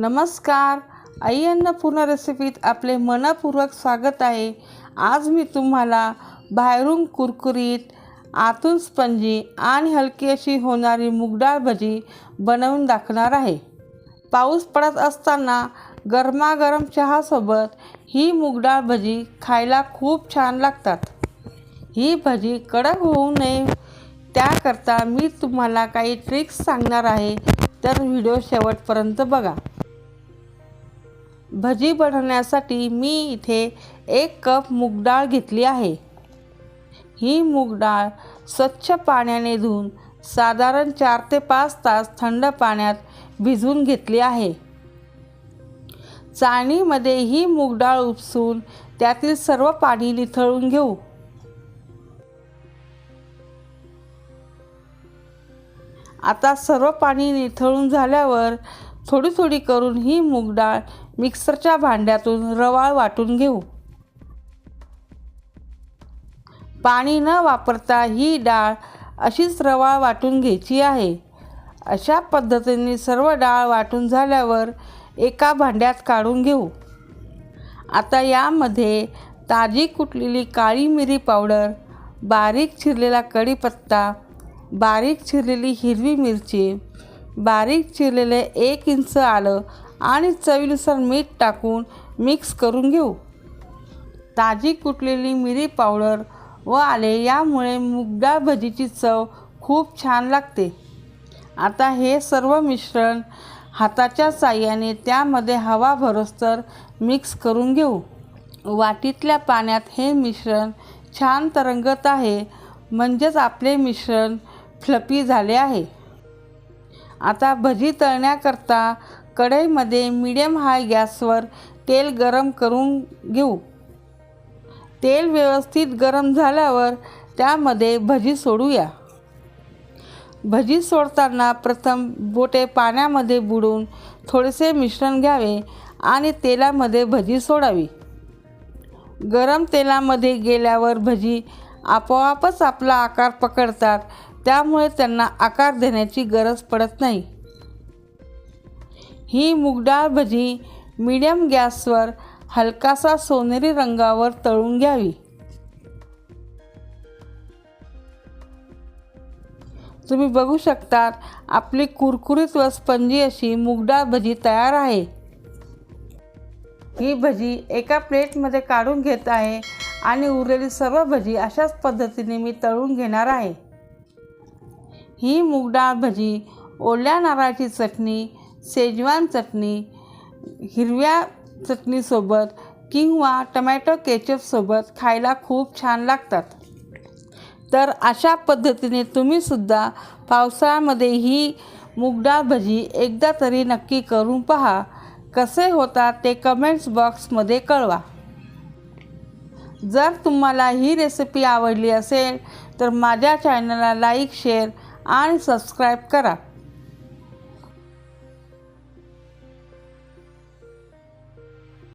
नमस्कार. आई अन्नपूर्णा रेसिपीत आपले मनपूर्वक स्वागत आहे. आज मी तुम्हाला बाहेरून कुरकुरीत आतून स्पंजी आणि हलकी अशी होणारी मुगडाळ भजी बनवून दाखवणार आहे. पाऊस पडत असताना गरमागरम चहासोबत ही मुगडाळ भजी खायला खूप छान लागतात. ही भजी कडक होऊ नये त्याकरता मी तुम्हाला काही ट्रिक्स सांगणार आहे. तर व्हिडिओ शेवटपर्यंत बघा. भजी बनवण्यासाठी मी इथे एक कप मूगडाळ घेतली आहे. ही मूगडाळ स्वच्छ पाण्याने धुवून साधारण चार ते पाच तास थंड पाण्यात भिजवून घेतली आहे. चाळणीमध्ये ही मूगडाळ उपसून त्यातील सर्व पाणी निथळून घेऊ. आता सर्व पाणी निथळून झाल्यावर थोडी थोडी करून ही मूगडाळ मिक्सरच्या भांड्यातून रवाळ वाटून घेऊ. पाणी न वापरता ही डाळ अशीच रवाळ वाटून घ्यायची आहे. अशा पद्धतीने सर्व डाळ वाटून झाल्यावर एका भांड्यात काढून घेऊ. आता यामध्ये ताजी कुटलेली काळी मिरी पावडर बारीक चिरलेला कढीपत्ता बारीक चिरलेली हिरवी मिरची बारीक चिरलेले एक इंच आलं आणि चवीनुसार मीठ टाकून मिक्स करून घेऊ. ताजी कुटलेली मिरी पावडर व आले यामुळे मुगडाळ भजीची चव खूप छान लागते. आता हे सर्व मिश्रण हाताच्या साह्याने त्यामध्ये हवा भरोस्तर मिक्स करून घेऊ. वाटीतल्या पाण्यात हे मिश्रण छान तरंगत आहे म्हणजेच आपले मिश्रण फ्लपी झाले आहे. आता भजी तळण्याकरता कढईमध्ये मिडियम हाय गॅसवर तेल गरम करून घेऊ. तेल व्यवस्थित गरम झाल्यावर त्यामध्ये भजी सोडूया. भजी सोडताना प्रथम बोटे पाण्यामध्ये बुडून थोडेसे मिश्रण घ्यावे आणि तेलामध्ये भजी सोडावी. गरम तेलामध्ये गेल्यावर भजी आपोआपच आपला आकार पकडतात त्यामुळे त्यांना आकार देण्याची गरज पडत नाही. ही मुगडाळ भजी मिडियम गॅसवर हलकासा सोनेरी रंगावर तळून घ्यावी. तुम्ही बघू शकतात आपली कुरकुरीत व स्पंजी अशी मुगडाळ भजी तयार आहे. ही भजी एका प्लेटमध्ये काढून घेत आहे आणि उरलेली सर्व भजी अशाच पद्धतीने मी तळून घेणार आहे. ही मूगडाळ भजी ओल्या नारळाची चटणी शेजवान चटणी हिरव्या चटणीसोबत किंवा टमॅटो केचपसोबत खायला खूप छान लागतात. तर अशा पद्धतीने तुम्हीसुद्धा पावसाळ्यामध्ये ही मुगडाळ भजी एकदा तरी नक्की करून पहा. कसे होतात ते कमेंट्स बॉक्समध्ये कळवा. जर तुम्हाला ही रेसिपी आवडली असेल तर माझ्या चॅनलला लाईक शेअर आणि सबस्क्राईब करा.